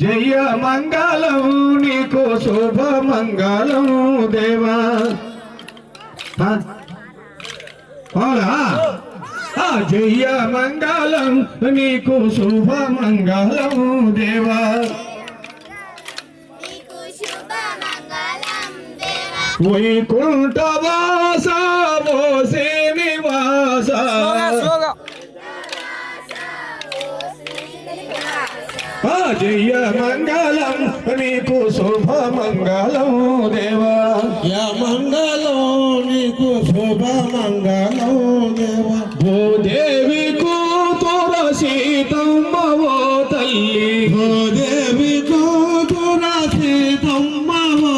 జయ మంగళం నీకు శుభ మంగళం దేవా ఆ? అవునా ఆ, జయ మంగళం నీకు శుభ మంగళం దేవా నీకు శుభ మంగళం దేవా వైకుంఠవాస ఓ జయ మంగళం నీకు శుభ మంగళం దేవా. యా మంగళం నీకు శుభ మంగళం దేవా. ఓ దేవి కూతుర సీతమ్మ ఓ తల్లి. ఓ దేవి కూతుర సీతమ్మ ఓ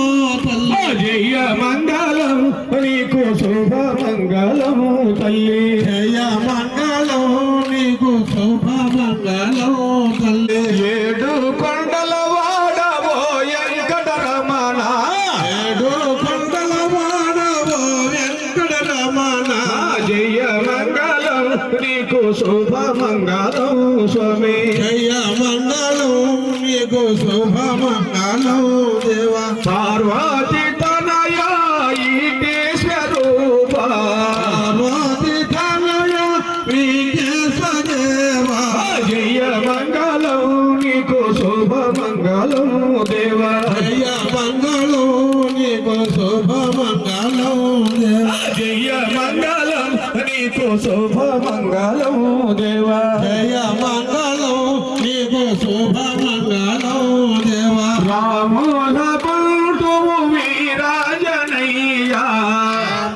తల్లి. జయ మంగళం నీకు శుభ మంగళం తల్లి. నీకు శుభ మంగళం స్వామి. జయ మంగళం నీకు శుభ మంగళం దేవా. పార్వతి మంగళం దేవా. జయ మంగళం నీకు శుభ మంగళం దేవా. రాముల పంటు వీరాజనయ్యా.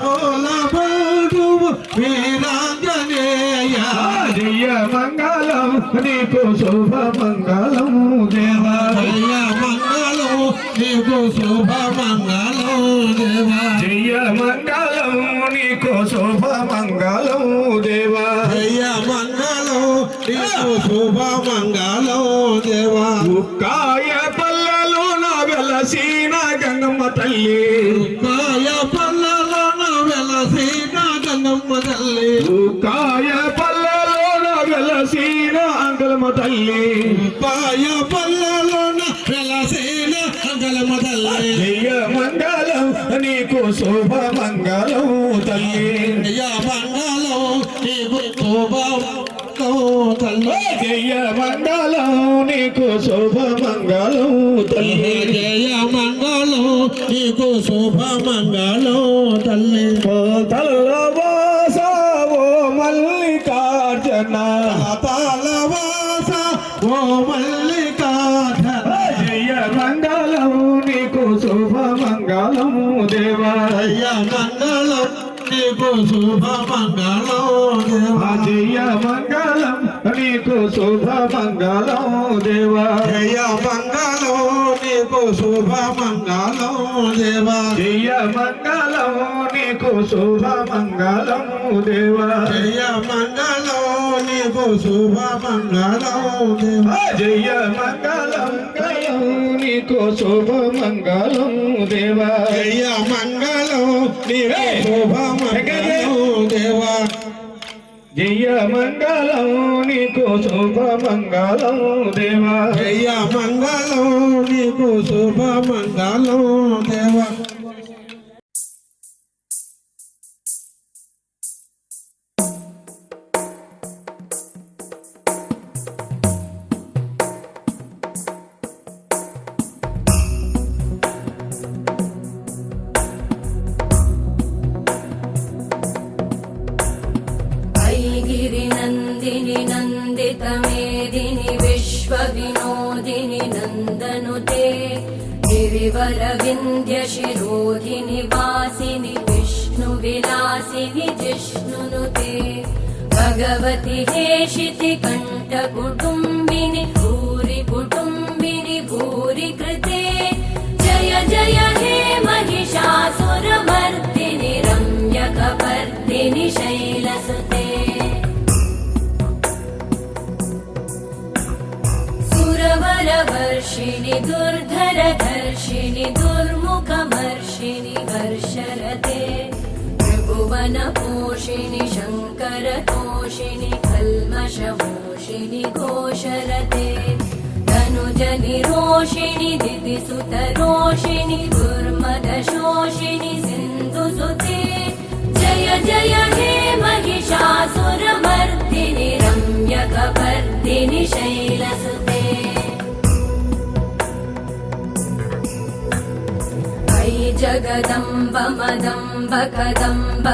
మూల బంధువు వీరాంజనేయ జయ మంగళం నీకు శుభ మంగళం నీకు శుభ మంగళం దేవా. జయ మంగళం నీకు శుభ మంగళం దేవా జయ మంగళం నీకు శుభ మంగళం దేవా. కాయ పల్లెలో నా వెలసీన గంగమ్మ తల్లి. కాయ పల్లెలోన వెలసిన గంగమ్మ తల్లి. కాయ పల్లెలో నా వెలసీన అంగళమ్మ తల్లి. కాయ పల్లెలోన వెలసిన గంగమ్మ తల్లి జయ మంగళం నీకు శుభ మంగళం తల్లి. జయ మంగళం నీకు శుభ తల్లి. జయ మంగళం నీకు శుభ మంగళం తల్లి జయ మంగళం నీకు శుభ మంగళం తల్లి తల్లవాస ఓ మల్లికార్జున దేవా జయ మంగళం నీకు శుభ మంగళం దేవా. జయ మంగళం నీకు శుభ మంగళం దేవా. జయ మంగళం నీకు శుభ మంగళం దేవా. జయ మంగళం నీకు శుభ మంగళం దేవా. జయ మంగళం నీకు శుభ మంగళం దేవా జయ మంగళం నీకు శుభ మంగళం దేవా. జయ మంగళం నీకు శుభ మంగళం దేవా. జయ మంగళం నీకు శుభ మంగళం దేవా. జయ మంగళం నీకు శుభ गिरिवरविन्द्यशिरोधिनि वासिनि विष्णुविलासिनि जिष्णुनुते। भगवति हेशिति कण्ठकुटुम्बिनि भूरि कुटुम्बिनि भूरि कृते जय जय हे महिषासुरमर्दिनि रम्यकपर्दिनि शैलसुते सुरवरवर्षिणि दुर्धरधर्षिणि दुर्मुखमर्षिणि हर्षरते त्रिभुवनपोषिणि शङ्करतोषिणि कल्मषमोषिणि घोषरते धनुजनि निरोषिणि दिदिसुतरोषिणि दुर्मदशोषिणि सिन्धुसुते जय जय हे अयि जगदम्ब मदम्ब कदम्ब